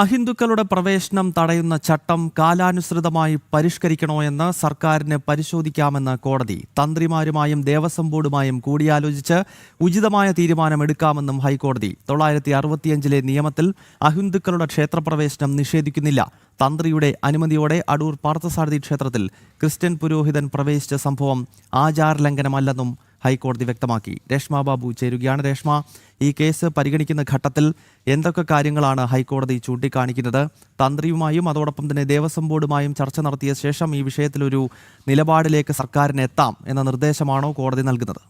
അഹിന്ദുക്കളുടെ പ്രവേശനം തടയുന്ന ചട്ടം കാലാനുസൃതമായി പരിഷ്കരിക്കണോ എന്ന് സർക്കാരിന് പരിശോധിക്കാമെന്ന് കോടതി. തന്ത്രിമാരുമായും ദേവസ്വം ബോർഡുമായും കൂടിയാലോചിച്ച് ഉചിതമായ തീരുമാനമെടുക്കാമെന്നും ഹൈക്കോടതി. തൊള്ളായിരത്തി അറുപത്തിയഞ്ചിലെ നിയമത്തിൽ അഹിന്ദുക്കളുടെ ക്ഷേത്രപ്രവേശനം നിഷേധിക്കുന്നില്ല. തന്ത്രിയുടെ അനുമതിയോടെ അടൂർ പാർത്ഥസാരഥി ക്ഷേത്രത്തിൽ ക്രിസ്ത്യൻ പുരോഹിതൻ പ്രവേശിച്ച സംഭവം ആചാരലംഘനമല്ലെന്നും ഹൈക്കോടതി വ്യക്തമാക്കി. രേഷ്മ ബാബു ചേരുകയാണ്. രേഷ്മ ഈ കേസ് പരിഗണിക്കുന്ന ഘട്ടത്തിൽ എന്തൊക്കെ കാര്യങ്ങളാണ് ഹൈക്കോടതി ചൂണ്ടിക്കാണിക്കുന്നത്? തന്ത്രിയുമായും അതോടൊപ്പം തന്നെ ദേവസ്വം ബോർഡുമായും ചർച്ച നടത്തിയ ശേഷം ഈ വിഷയത്തിലൊരു നിലപാടിലേക്ക് സർക്കാരിന് എത്താം എന്ന നിർദ്ദേശമാണോ കോടതി നൽകുന്നത്?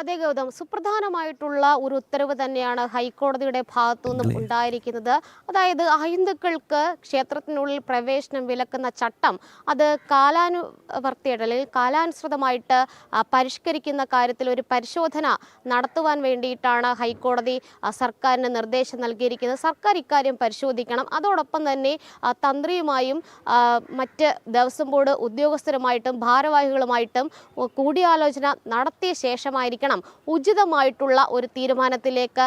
അതെ ഗൗതം സുപ്രധാനമായിട്ടുള്ള ഒരു ഉത്തരവ് തന്നെയാണ് ഹൈക്കോടതിയുടെ ഭാഗത്തു നിന്നും ഉണ്ടായിരിക്കുന്നത്. അതായത് അഹിന്ദുക്കൾക്ക് ക്ഷേത്രത്തിനുള്ളിൽ പ്രവേശനം വിലക്കുന്ന ചട്ടം അത് കാലാനുവർത്തിയുടെ അല്ലെങ്കിൽ കാലാനുസൃതമായിട്ട് പരിഷ്കരിക്കുന്ന കാര്യത്തിൽ ഒരു പരിശോധന നടത്തുവാൻ വേണ്ടിയിട്ടാണ് ഹൈക്കോടതി സർക്കാരിന് നിർദ്ദേശം നൽകിയിരിക്കുന്നത്. സർക്കാർ ഇക്കാര്യം പരിശോധിക്കണം. അതോടൊപ്പം തന്നെ തന്ത്രിയുമായും മറ്റ് ദേവസ്വം ബോർഡ് ഉദ്യോഗസ്ഥരുമായിട്ടും ഭാരവാഹികളുമായിട്ടും കൂടിയാലോചന നടത്തിയ ശേഷമായിരിക്കണം ഉചിതമായിട്ടുള്ള ഒരു തീരുമാനത്തിലേക്ക്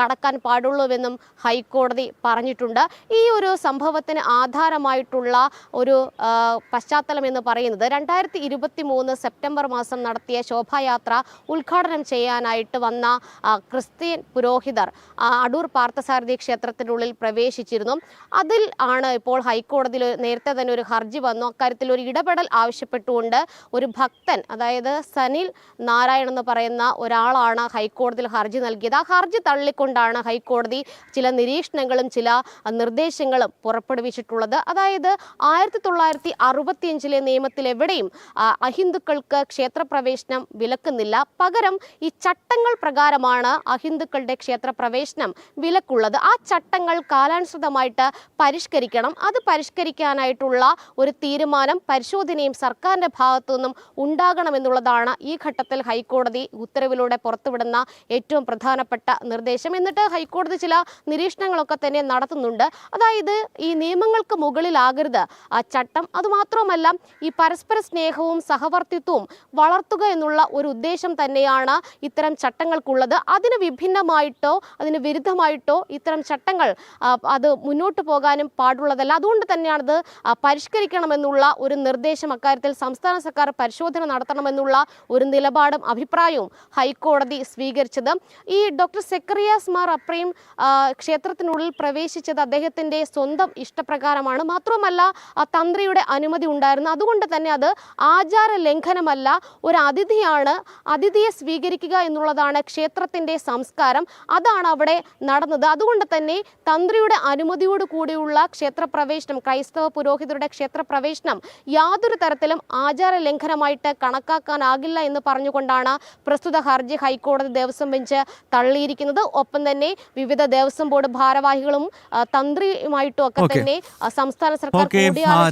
കടക്കാൻ പാടുള്ളൂവെന്നും ഹൈക്കോടതി പറഞ്ഞിട്ടുണ്ട്. ഈ ഒരു സംഭവത്തിന് ആധാരമായിട്ടുള്ള ഒരു പശ്ചാത്തലം എന്ന് പറയുന്നത് രണ്ടായിരത്തി ഇരുപത്തി മൂന്ന് സെപ്റ്റംബർ മാസം നടത്തിയ ശോഭായാത്ര ഉദ്ഘാടനം ചെയ്യാനായിട്ട് വന്ന ക്രിസ്ത്യൻ പുരോഹിതർ അടൂർ പാർത്ഥസാരഥി ക്ഷേത്രത്തിനുള്ളിൽ പ്രവേശിച്ചിരുന്നു. അതിൽ ആണ് ഇപ്പോൾ ഹൈക്കോടതിയിൽ നേരത്തെ തന്നെ ഒരു ഹർജി വന്നു. അക്കാര്യത്തിൽ ഒരു ഇടപെടൽ ആവശ്യപ്പെട്ടുകൊണ്ട് ഒരു ഭക്തൻ അതായത് സനിൽ നാരായൺ എന്ന് പറയുന്ന ഒരാളാണ് ഹൈക്കോടതിയിൽ ഹർജി നൽകിയത്. ആ ഹർജി തള്ളിക്കൊണ്ടാണ് ഹൈക്കോടതി ചില നിരീക്ഷണങ്ങളും ചില നിർദ്ദേശങ്ങളും പുറപ്പെടുവിച്ചിട്ടുള്ളത്. അതായത് ആയിരത്തി തൊള്ളായിരത്തി അറുപത്തിയഞ്ചിലെ നിയമത്തിൽ എവിടെയും അഹിന്ദുക്കൾക്ക് ക്ഷേത്രപ്രവേശനം വിലക്കുന്നില്ല. പകരം ഈ ചട്ടങ്ങൾ പ്രകാരമാണ് അഹിന്ദുക്കളുടെ ക്ഷേത്രപ്രവേശനം വിലക്കുള്ളത്. ആ ചട്ടങ്ങൾ കാലാനുസൃതമായിട്ട് പരിഷ്കരിക്കണം. അത് പരിഷ്കരിക്കാനായിട്ടുള്ള ഒരു തീരുമാനം പരിശോധനയും ഭാഗത്തു നിന്നും ഉണ്ടാകണമെന്നുള്ളതാണ് ഈ ഘട്ടത്തിൽ ഹൈക്കോടതി ഉത്തരവിലൂടെ പുറത്തുവിടുന്ന ഏറ്റവും പ്രധാനപ്പെട്ട നിർദ്ദേശം. എന്നിട്ട് ഹൈക്കോടതി ചില നിരീക്ഷണങ്ങളൊക്കെ തന്നെ നടത്തുന്നുണ്ട്. അതായത് ഈ നിയമങ്ങൾക്ക് മുകളിലാകരുത്. ആ ചട്ടം അതുമാത്രമല്ല ഈ പരസ്പര സ്നേഹവും സഹവർത്തിത്വവും വളർത്തുക എന്നുള്ള ഒരു ഉദ്ദേശം തന്നെയാണ് ഇത്തരം ചട്ടങ്ങൾക്കുള്ളത്. അതിന് വിഭിന്നമായിട്ടോ അതിന് വിരുദ്ധമായിട്ടോ ഇത്തരം ചട്ടങ്ങൾ അത് മുന്നോട്ട് പോകാനും പാടുള്ളതല്ല. അതുകൊണ്ട് തന്നെയാണത് പരിഷ്കരിക്കണമെന്നുള്ള ഒരു നിർദ്ദേശം അക്കാര്യത്തിൽ സംസ്ഥാന സർക്കാർ പരിശോധന നടത്തണമെന്നുള്ള ഒരു നിലപാടും അഭിപ്രായവും ഹൈക്കോടതി സ്വീകരിച്ചത്. ഈ ഡോക്ടർ സെക്രിയാസ് മാർ അപ്രീം ക്ഷേത്രത്തിനുള്ളിൽ പ്രവേശിച്ചത് അദ്ദേഹത്തിന്റെ സ്വന്തം ഇഷ്ടപ്രകാരമാണ്. മാത്രമല്ല തന്ത്രിയുടെ അനുമതി ഉണ്ടായിരുന്നു. അതുകൊണ്ട് തന്നെ അത് ആചാര ലംഘനമല്ല ഒരു അതിഥിയാണ് അതിഥിയെ സ്വീകരിക്കുക എന്നുള്ളതാണ് ക്ഷേത്രത്തിന്റെ സംസ്കാരം. അതാണ് അവിടെ നടന്നത്. അതുകൊണ്ട് തന്നെ തന്ത്രിയുടെ അനുമതിയോട് കൂടിയുള്ള ക്ഷേത്രപ്രവേശനം ക്രൈസ്തവ പുരോഹിതരുടെ ക്ഷേത്രപ്രവേശനം യാതൊരു തരത്തിലും ആചാര ലംഘനമായിട്ട് കണക്കാക്കാനാകില്ല എന്ന് പറഞ്ഞുകൊണ്ടാണ് പ്രസ്തുത ഹർജി ഹൈക്കോടതി ദേവസ്വം ബെഞ്ച് തള്ളിയിരിക്കുന്നത്. ഒപ്പം തന്നെ വിവിധ ദേവസ്വം ബോർഡ് ഭാരവാഹികളും തന്ത്രിയുമായിട്ടും ഒക്കെ തന്നെ സംസ്ഥാന സർക്കാർ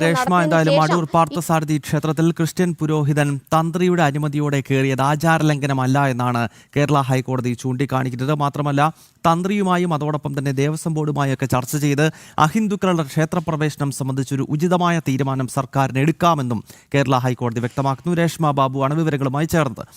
രേഷ്മ എന്തായാലും ശേഷം അടൂർ പാർത്ഥസാരഥി ക്ഷേത്രത്തിൽ ക്രിസ്ത്യൻ പുരോഹിതൻ തന്ത്രിയുടെ അനുമതിയോടെ കയറിയത് ആചാരലംഘനമല്ല എന്നാണ് കേരള ഹൈക്കോടതി ചൂണ്ടിക്കാണിക്കുന്നത്. മാത്രമല്ല തന്ത്രിയുമായും അതോടൊപ്പം തന്നെ ദേവസ്വം ബോർഡുമായും ഒക്കെ ചർച്ച ചെയ്ത് അഹിന്ദുക്കളുടെ ക്ഷേത്രപ്രവേശനം സംബന്ധിച്ചൊരു ഉചിതമായ തീരുമാനം സർക്കാരിന് എടുക്കാമെന്നും കേരള ഹൈക്കോടതി വ്യക്തമാക്കുന്നു. രേഷ്മ ബാബുവാണ് വിവരങ്ങളുമായി ചേർന്നത്.